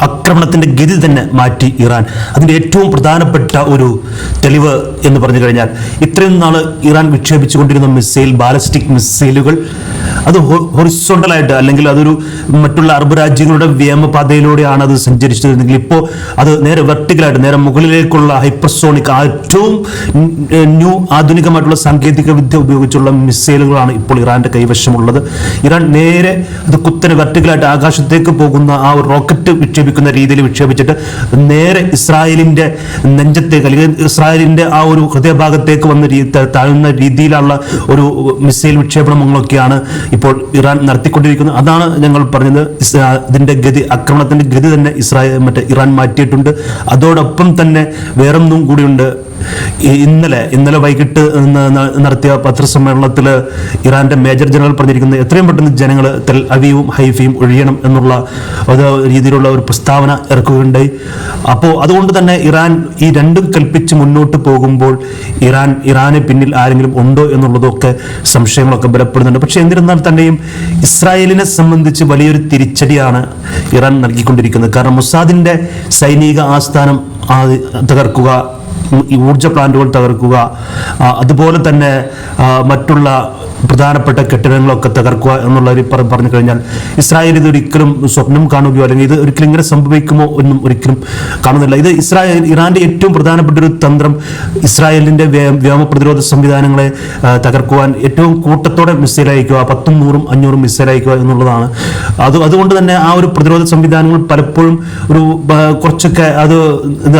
ആക്രമണത്തിന്റെ ഗതി തന്നെ മാറ്റി ഇറാൻ. അതിന്റെ ഏറ്റവും പ്രധാനപ്പെട്ട ഒരു തെളിവ് എന്ന് പറഞ്ഞു കഴിഞ്ഞാൽ ഇത്രയും നാൾ ഇറാൻ വിക്ഷേപിച്ചുകൊണ്ടിരുന്ന മിസൈൽ ബാലിസ്റ്റിക് മിസൈലുകൾ അത് ഹൊറിസോണ്ടലായിട്ട് അല്ലെങ്കിൽ അതൊരു മറ്റുള്ള അറബ് രാജ്യങ്ങളുടെ വ്യോമപാതയിലൂടെയാണ് അത് സഞ്ചരിച്ചിരുന്നെങ്കിൽ ഇപ്പോൾ അത് നേരെ വെർട്ടിക്കലായിട്ട് നേരെ മുകളിലേക്കുള്ള ഹൈപ്പർസോണിക് ഏറ്റവും ന്യൂ ആധുനികമായിട്ടുള്ള സാങ്കേതിക വിദ്യ ഉപയോഗിച്ചുള്ള മിസൈലുകളാണ് ഇപ്പോൾ ഇറാന്റെ കൈവശമുള്ളത്. ഇറാൻ നേരെ അത് കുത്തനെ വെർട്ടിക്കലായിട്ട് ആകാശത്തേക്ക് പോകുന്ന ആ റോക്കറ്റ് വിക്ഷേപിക്കുന്ന രീതിയിൽ വിക്ഷേപിച്ചിട്ട് നേരെ ഇസ്രായേലിന്റെ നെഞ്ചത്തേക്ക് അല്ലെങ്കിൽ ഇസ്രായേലിന്റെ ആ ഒരു ഹൃദയഭാഗത്തേക്ക് വന്ന താഴ്ന്ന രീതിയിലുള്ള ഒരു മിസൈൽ വിക്ഷേപണങ്ങളൊക്കെയാണ് ഇപ്പോൾ ഇറാൻ നടത്തിക്കൊണ്ടിരിക്കുന്നത്. അതാണ് ഞങ്ങൾ പറഞ്ഞത്. അതിന്റെ ഗതി ആക്രമണത്തിന്റെ ഗതി തന്നെ ഇസ്രായേൽ മറ്റേ ഇറാൻ മാറ്റിയിട്ടുണ്ട്. അതോടൊപ്പം തന്നെ വേറൊന്നും കൂടിയുണ്ട്. ഇന്നലെ ഇന്നലെ വൈകിട്ട് നടത്തിയ പത്രസമ്മേളനത്തിൽ ഇറാന്റെ മേജർ ജനറൽ പറഞ്ഞിരിക്കുന്നത് എത്രയും പെട്ടെന്ന് ജനങ്ങൾ തെൽ അവീവും ഹൈഫയും ഒഴിയണം എന്നുള്ള രീതിയിലുള്ള ഒരു പ്രസ്താവന ഇറക്കുകയുണ്ടായി. അപ്പോൾ അതുകൊണ്ട് തന്നെ ഇറാൻ ഈ രണ്ടും കൽപ്പിച്ച് മുന്നോട്ട് പോകുമ്പോൾ ഇറാൻ ഇറാന് പിന്നിൽ ആരെങ്കിലും ഉണ്ടോ എന്നുള്ളതൊക്കെ സംശയങ്ങളൊക്കെ ബലപ്പെടുന്നുണ്ട്. പക്ഷേ എന്നിരുന്നാൽ തന്നെയും ഇസ്രായേലിനെ സംബന്ധിച്ച് വലിയൊരു തിരിച്ചടിയാണ് ഇറാൻ നൽകിക്കൊണ്ടിരിക്കുന്നത്. കാരണം മുസാദിന്റെ സൈനിക ആസ്ഥാനം തകർക്കുക ഊർജ പ്ലാന്റുകൾ തകർക്കുക അതുപോലെ തന്നെ മറ്റുള്ള പ്രധാനപ്പെട്ട കെട്ടിടങ്ങളൊക്കെ തകർക്കുക എന്നുള്ള ഒരു പറഞ്ഞു കഴിഞ്ഞാൽ ഇസ്രായേൽ ഇത് ഒരിക്കലും സ്വപ്നം കാണുകയോ അല്ലെങ്കിൽ ഇത് ഒരിക്കലും ഇങ്ങനെ സംഭവിക്കുമോ എന്നും ഒരിക്കലും കാണുന്നില്ല. ഇത് ഇസ്രായേൽ ഇറാന്റെ ഏറ്റവും പ്രധാനപ്പെട്ട ഒരു തന്ത്രം ഇസ്രായേലിന്റെ വ്യോമ പ്രതിരോധ സംവിധാനങ്ങളെ തകർക്കുവാൻ ഏറ്റവും കൂട്ടത്തോടെ മിസൈൽ അയക്കുക പത്തും നൂറും അഞ്ഞൂറും മിസൈൽ അയക്കുക എന്നുള്ളതാണ്. അത് അതുകൊണ്ട് തന്നെ ആ ഒരു പ്രതിരോധ സംവിധാനങ്ങൾ പലപ്പോഴും ഒരു കുറച്ചൊക്കെ അത്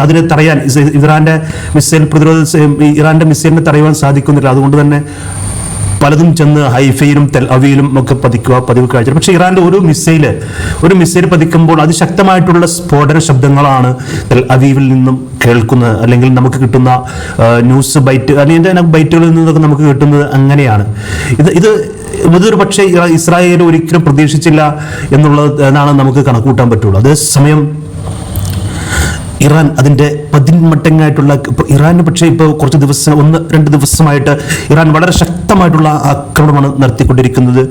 അതിനെ തടയാൻ ഇറാന്റെ മിസൈൽ പ്രതിരോധ ഇറാന്റെ മിസൈലിനെ തടയുവാൻ സാധിക്കുന്നില്ല. അതുകൊണ്ട് തന്നെ പലതും ചെന്ന് ഹൈഫയിലും തെൽ അവയിലും ഒക്കെ പതിക്കുക പതിവ് കാഴ്ച. പക്ഷേ ഇറാന്റെ ഒരു മിസൈൽ ഒരു മിസൈൽ പതിക്കുമ്പോൾ അതിശക്തമായിട്ടുള്ള സ്ഫോടന ശബ്ദങ്ങളാണ് തെൽ അവീവിൽ നിന്നും കേൾക്കുന്നത്. അല്ലെങ്കിൽ നമുക്ക് കിട്ടുന്ന ന്യൂസ് ബൈറ്റ് അല്ലെങ്കിൽ ബൈറ്റുകളിൽ നിന്നൊക്കെ നമുക്ക് കിട്ടുന്നത് അങ്ങനെയാണ്. ഇത് ഇത് ഇതൊരു പക്ഷേ ഇസ്രായേൽ ഒരിക്കലും പ്രതീക്ഷിച്ചില്ല എന്നുള്ളത് എന്നാണ് നമുക്ക് കണക്കൂട്ടാൻ പറ്റുള്ളൂ. അതേസമയം ഇറാൻ അതിന്റെ പതിന്മട്ടങ്ങായിട്ടുള്ള ഇറാന് പക്ഷേ ഇപ്പോൾ കുറച്ച് ദിവസം ഒന്ന് രണ്ട് ദിവസമായിട്ട് ഇറാൻ വളരെ ശക്തമായിട്ടുള്ള ആക്രമണമാണ് നടത്തിക്കൊണ്ടിരിക്കുന്നത്.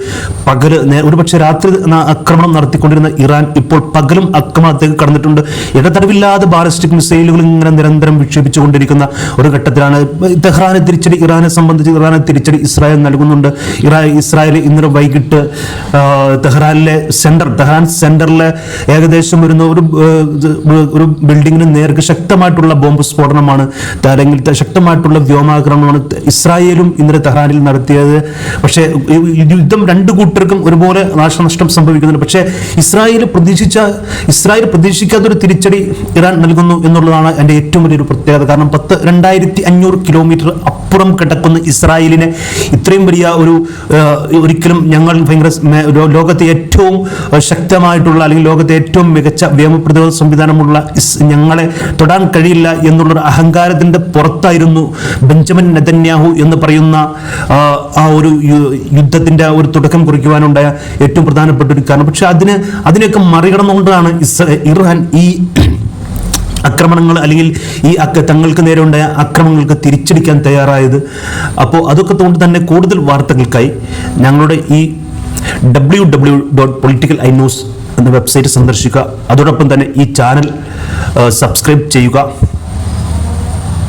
പകൽ നേ- ഒരു പക്ഷേ രാത്രി ആക്രമണം നടത്തിക്കൊണ്ടിരുന്ന ഇറാൻ ഇപ്പോൾ പകലും ആക്രമണത്തേക്ക് കടന്നിട്ടുണ്ട്. ഇടതടവില്ലാതെ ബാലിസ്റ്റിക് മിസൈലുകൾ ഇങ്ങനെ നിരന്തരം വിക്ഷേപിച്ചുകൊണ്ടിരിക്കുന്ന ഒരു ഘട്ടത്തിലാണ് തെഹ്റാനെ തിരിച്ചടി ഇറാനെ സംബന്ധിച്ച് ഇറാനെ തിരിച്ചടി ഇസ്രായേൽ നൽകുന്നുണ്ട്. ഇറാ ഇസ്രായേൽ ഇന്നലെ വൈകിട്ട് തെഹ്റാനിലെ സെന്റർ തെഹ്റാൻ സെന്ററിലെ ഏകദേശം വരുന്ന ഒരു ഒരു ബിൽഡിങ്ങിന് നേർക്ക് ശക്തമായിട്ടുള്ള ബോംബ് സ്ഫോടനമാണ്. അല്ലെങ്കിൽ ശക്തമായിട്ടുള്ള വ്യോമാക്രമണമാണ് ഇസ്രായേലും ഇന്നലെ തെഹ്റാനിൽ നടത്തിയത്. പക്ഷേ യുദ്ധം രണ്ടു കൂട്ടർക്കും ഒരുപോലെ നാശനഷ്ടം സംഭവിക്കുന്നുണ്ട്. പക്ഷേ ഇസ്രായേൽ പ്രതീക്ഷിച്ച ഇസ്രായേൽ പ്രതീക്ഷിക്കാത്തൊരു തിരിച്ചടി ഇറാൻ നൽകുന്നു എന്നുള്ളതാണ് എന്റെ ഏറ്റവും വലിയൊരു പ്രത്യേകത. കാരണം പത്ത് രണ്ടായിരത്തി അഞ്ഞൂറ് കിലോമീറ്റർ അപ്പുറം കിടക്കുന്ന ഇസ്രായേലിനെ ഇത്രയും വലിയ ഒരു ഒരിക്കലും ഞങ്ങൾ ഭയങ്കര ലോകത്തെ ഏറ്റവും ശക്തമായിട്ടുള്ള അല്ലെങ്കിൽ ലോകത്തെ ഏറ്റവും മികച്ച വ്യോമപ്രതിരോധ സംവിധാനമുള്ള ഞങ്ങളെ തൊടാൻ കഴിയില്ല എന്നുള്ളൊരു അഹങ്കാരത്തിന്റെ പുറത്തായിരുന്നു ബെഞ്ചമിൻ നെതന്യാഹു എന്ന് പറയുന്ന ആ, ഒരു യുദ്ധത്തിന്റെ ഒരു തുടക്കം കുറിക്കുവാനുണ്ടായ ഏറ്റവും പ്രധാനപ്പെട്ട ഒരു കാരണം. പക്ഷെ അതിന് അതിനെയൊക്കെ മറികടന്നുകൊണ്ടാണ് ഇസ്ര- ഇറാൻ ഈ ആക്രമണങ്ങൾ അല്ലെങ്കിൽ ഈ അക്ക തങ്ങൾക്ക് നേരെ ഉണ്ടായ ആക്രമണങ്ങൾക്ക് തിരിച്ചടിക്കാൻ തയ്യാറായത്. അപ്പോൾ അതൊക്കെ കൊണ്ട് തന്നെ കൂടുതൽ വാർത്തകൾക്കായി ഞങ്ങളുടെ ഈ W W dot political I news എന്ന വെബ്സൈറ്റ് സന്ദർശിക്കുക. അതോടൊപ്പം തന്നെ ഈ ചാനൽ സബ്സ്ക്രൈബ് ചെയ്യുക.